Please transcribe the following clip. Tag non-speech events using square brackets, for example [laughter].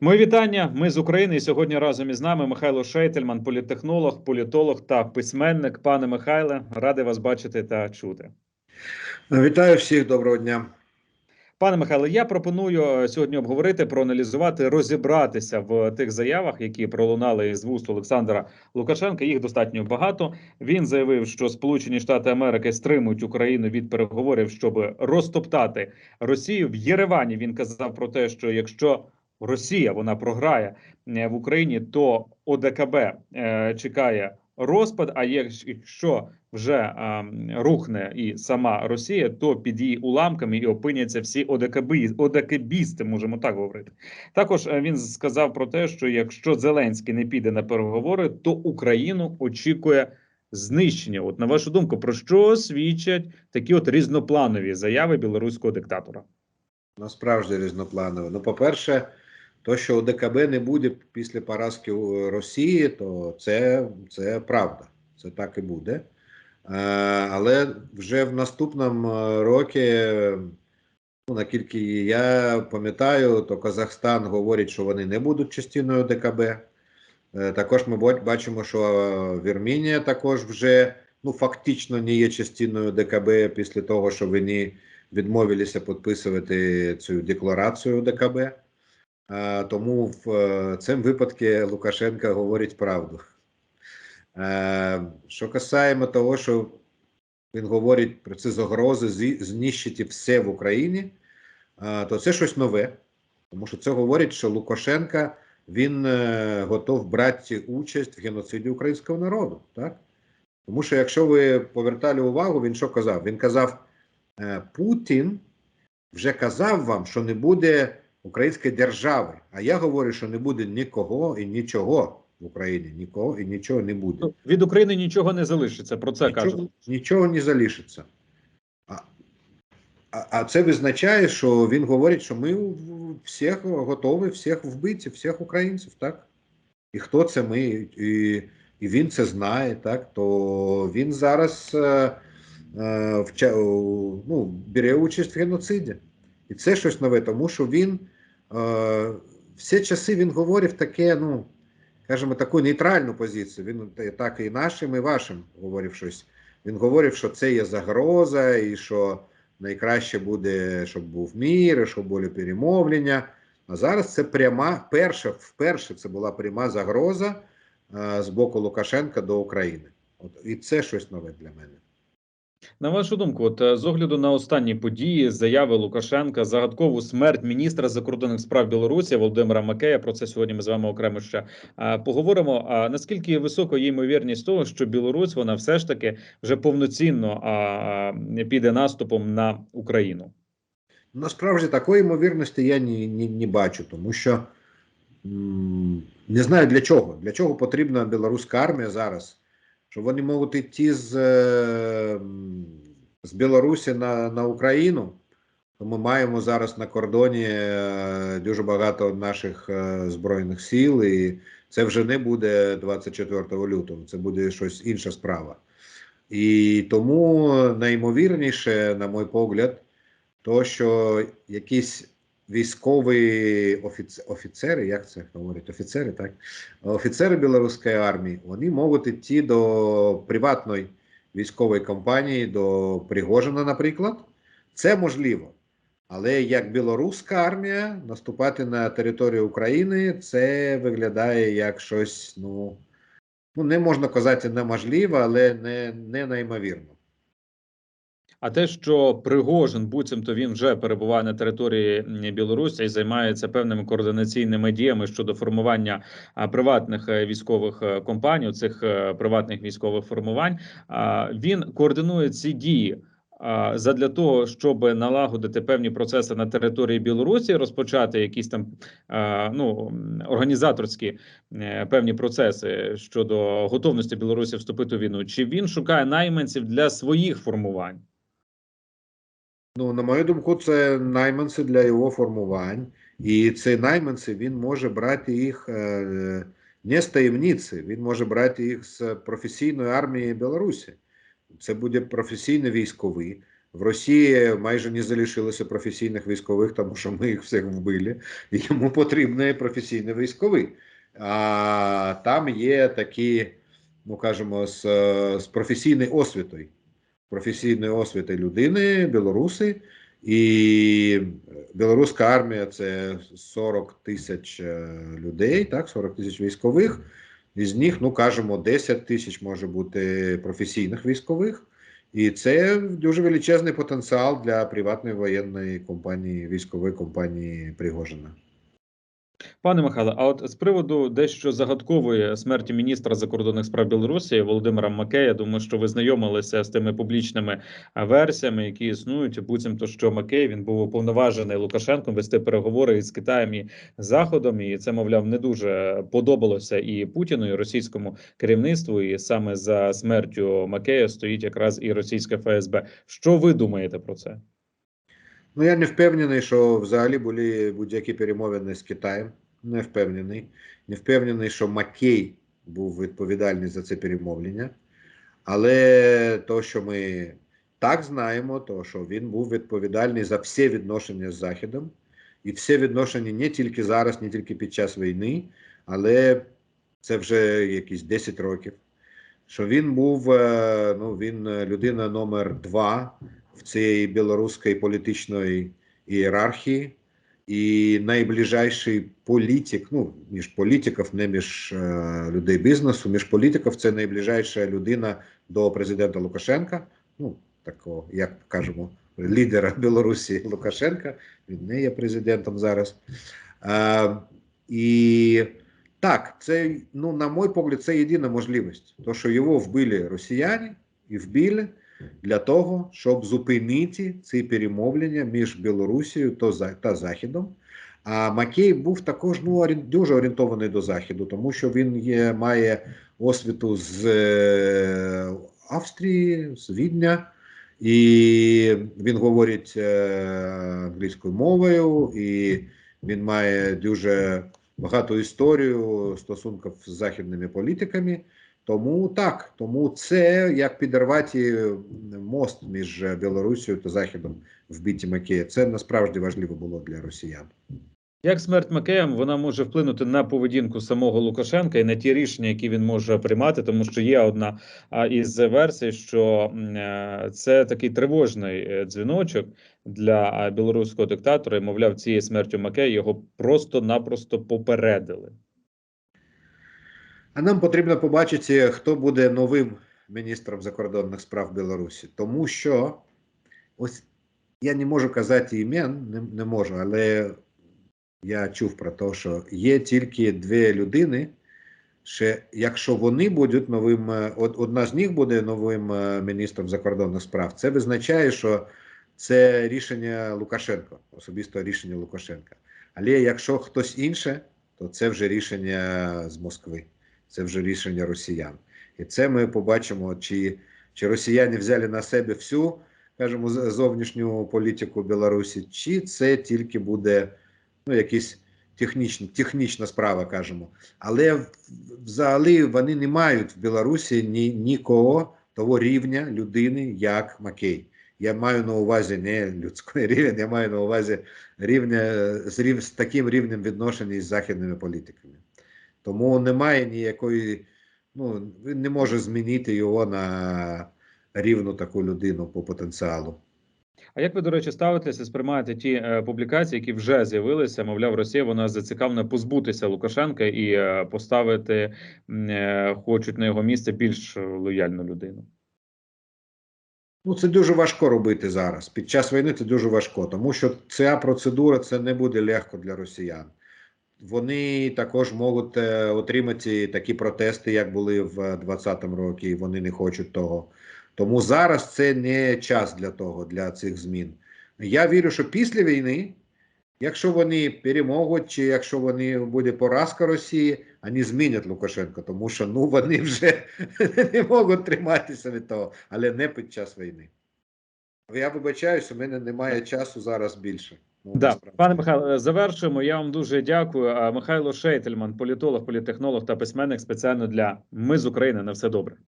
Мої вітання. Ми з України. І сьогодні разом із нами Михайло Шейтельман, політтехнолог, політолог та письменник. Пане Михайле, радий вас бачити та чути. Вітаю всіх, доброго дня. Пане Михайло, я пропоную е, сьогодні обговорити, проаналізувати, розібратися в тих заявах, які пролунали з вуст Олександра Лукашенка. Їх достатньо багато. Він заявив, що Сполучені Штати Америки стримують Україну від переговорів, щоб розтоптати Росію. В Єревані він казав про те, що якщо Росія вона програє е, в Україні, то ОДКБ е, чекає розпад. А якщо вже рухне і сама Росія, то під її уламками і опиняться всі ОДКБі, ОДКБісти, можемо так говорити. Також е, він сказав про те, що якщо Зеленський не піде на переговори, то Україну очікує. Знищення, от на вашу думку, про що свідчать такі от різнопланові заяви білоруського диктатора? Насправді різнопланово. Ну, по-перше, то, що ОДКБ не буде після поразки Росії, то це, це правда. Це так і буде. Е, Але вже в наступному році, ну, наскільки я пам'ятаю, то Казахстан говорить, що вони не будуть частиною ОДКБ. Е, Також ми бачимо, що Вірмінія також вже ну, фактично не є частиною ДКБ після того, що вони відмовилися підписувати цю декларацію ДКБ. Тому в е, цьому випадку Лукашенко говорить правду. Е, Що касаємо того, що він говорить про ці загрози знищити все в Україні, то це щось нове. Тому що це говорить, що Лукашенко він е, готов брати участь в геноциді українського народу. Так? Тому що, якщо ви повертали увагу, він що казав? Він казав, Путін вже казав вам, що не буде української держави. А я говорю, що не буде нікого і нічого в Україні. Нікого і нічого не буде. Ну, від України нічого не залишиться. Про це кажуть. Нічого, не залишиться. А, а, а це визначає, що він говорить, що ми всіх готові всіх вбити, всіх українців, так? І хто це ми, і, і він це знає, так? То він зараз е, е, ну, бере участь в геноциді. І це щось нове, тому що він е, всі часи він говорив таке, ну, скажімо, таку нейтральну позицію. Він е, так і нашим, і вашим говорив щось. Він говорив, що це є загроза, і що найкраще буде, щоб був мір, і щоб були перемовлення. А зараз це пряма, перша, вперше це була пряма загроза е, з боку Лукашенка до України. От, і це щось нове для мене. На вашу думку, от е, з огляду на останні події, заяви Лукашенка, загадкову смерть міністра закордонних справ Білорусі Володимира Макея. Про це сьогодні ми з вами окремо ще е, поговоримо. А наскільки висока є ймовірність того, що Білорусь вона все ж таки вже повноцінно піде наступом на Україну? Насправді такої ймовірності я не, не, не бачу, тому що м, не знаю для чого. Для чого потрібна білоруська армія зараз? Що вони можуть йти з, е, з Білорусі на, на Україну. Ми маємо зараз на кордоні е, дуже багато наших е, збройних сил, і це вже не буде 24 лютого, це буде щось інша справа. І тому найімовірніше, на мій погляд, то що якісь військові офіц... офіцери, як це говорять, офіцери, так? Офіцери білоруської армії, вони можуть йти до приватної військової компанії, до Пригожина, наприклад. Це можливо. Але як білоруська армія наступати на територію України, це виглядає як щось, ну, ну не можна казати неможливо, але не, не неймовірно. А те, що Пригожин, буцімто він вже перебуває на території Білорусі і займається певними координаційними діями щодо формування приватних е, військових е, компаній, цих е, приватних військових формувань, він координує ці дії. Задля того, щоб налагодити певні процеси на території Білорусі, розпочати якісь там ну організаторські певні процеси щодо готовності Білорусі вступити у війну, чи він шукає найманців для своїх формувань? Ну, на мою думку, це найманці для його формувань. І ці найманці він може брати їх е, не з таємниці, він може брати їх з професійної армії Білорусі. Це буде професійний військовий. В Росії майже не залишилося професійних військових, тому що ми їх всіх вбили, йому потрібні професійні військові. А там є такі, ну кажемо, з, з професійною освітою, професійною освітою людини, білоруси, і білоруська армія це 40 тисяч е, людей, так, 40 тисяч військових. Із них, ну кажемо, 10 тисяч може бути професійних військових. І це дуже величезний потенціал для приватної воєнної компанії, військової компанії Пригожина. Пане Михайле, а от з приводу дещо загадкової смерті міністра закордонних справ Білорусі Володимира Макея, думаю, що ви знайомилися з тими публічними версіями, які існують. Буцімто, що Макей він був уповноважений Лукашенком вести переговори із Китаєм і Заходом, і це, мовляв, не дуже подобалося і Путіну, і російському керівництву. І саме за смертю Макея стоїть якраз і російське ФСБ. Що ви думаєте про це? Ну, я не впевнений, що взагалі були будь-які перемовини з Китаєм. Не впевнений. Не впевнений, що Маккей був відповідальний за це перемовлення. Але то, що ми так знаємо, то що він був відповідальний за всі відношення з Західом. І всі відношення не тільки зараз, не тільки під час війни, але це вже якісь 10 років. Що він був е, ну, він е, людина номер два в цієї білоруської політичної ієрархії, і найближайший політик, ну між політиків, не між е, людей бізнесу, між політиків це найближайша людина до президента Лукашенка. Ну такого, як кажемо, лідера Білорусі [laughs] Лукашенка. Він не є президентом зараз. Е, і так, це, ну, на мой погляд, це єдина можливість. То, що його вбили росіяни і вбили для того, щоб зупинити ці перемовлення між Білорусією та, Західом. А Макей був також ну, дуже орієнтований до Заходу, тому що він є, має освіту з е, Австрії, з Відня, і він говорить е, англійською мовою, і він має дуже багату історію стосунків з західними політиками. Тому так, тому це як підірвати мост між Білорусією та Західом в біті Макея. Це насправді важливо було для росіян. Як смерть Макея вона може вплинути на поведінку самого Лукашенка і на ті рішення, які він може приймати, тому що є одна із версій, що е, це такий тривожний е, дзвіночок для білоруського диктатора. І мовляв, цією смертю Макея його просто-напросто попередили. А нам потрібно побачити, хто буде новим міністром закордонних справ Білорусі. Тому що ось я не можу казати імен, не, не можу, але я чув про те, що є тільки дві людини. Ще якщо вони будуть новим, е, одна з них буде новим е, міністром закордонних справ, це визначає, що це рішення Лукашенка, особисто рішення Лукашенка. Але якщо хтось інше, то це вже рішення з Москви, це вже рішення росіян. І це ми побачимо, чи, чи росіяни взяли на себе всю, кажемо, зовнішню політику Білорусі, чи це тільки буде ну, якісь технічна, технічна справа, кажемо. Але взагалі вони не мають в Білорусі ні, нікого того рівня людини, як Макей. Я маю на увазі не людський [laughs] рівень, я маю на увазі рівня з, рів, з таким рівнем відношення із західними політиками. Тому немає ніякої, ну, він не може змінити його на рівну таку людину по потенціалу. А як ви, до речі, ставитеся, сприймаєте ті е, публікації, які вже з'явилися? Мовляв, Росія вона зацікавлена позбутися Лукашенка і е, поставити е, хочуть на його місце більш лояльну людину. Ну, це дуже важко робити зараз. Під час війни це дуже важко, тому що ця процедура це не буде легко для росіян. Вони також можуть е, отримати такі протести, як були в 2020 році, і вони не хочуть того. Тому зараз це не час для того, для цих змін. Я вірю, що після війни, якщо вони перемогуть, чи якщо вони буде поразка Росії, вони змінять Лукашенка, тому що ну вони вже [laughs] не можуть триматися від того, але не під час війни. Я вибачаюся, у мене немає часу зараз більше. Ну, Да, пане Михайло, е, завершуємо. Я вам дуже дякую. А Михайло Шейтельман, політолог, політехнолог та письменник спеціально для Ми з України. На все добре.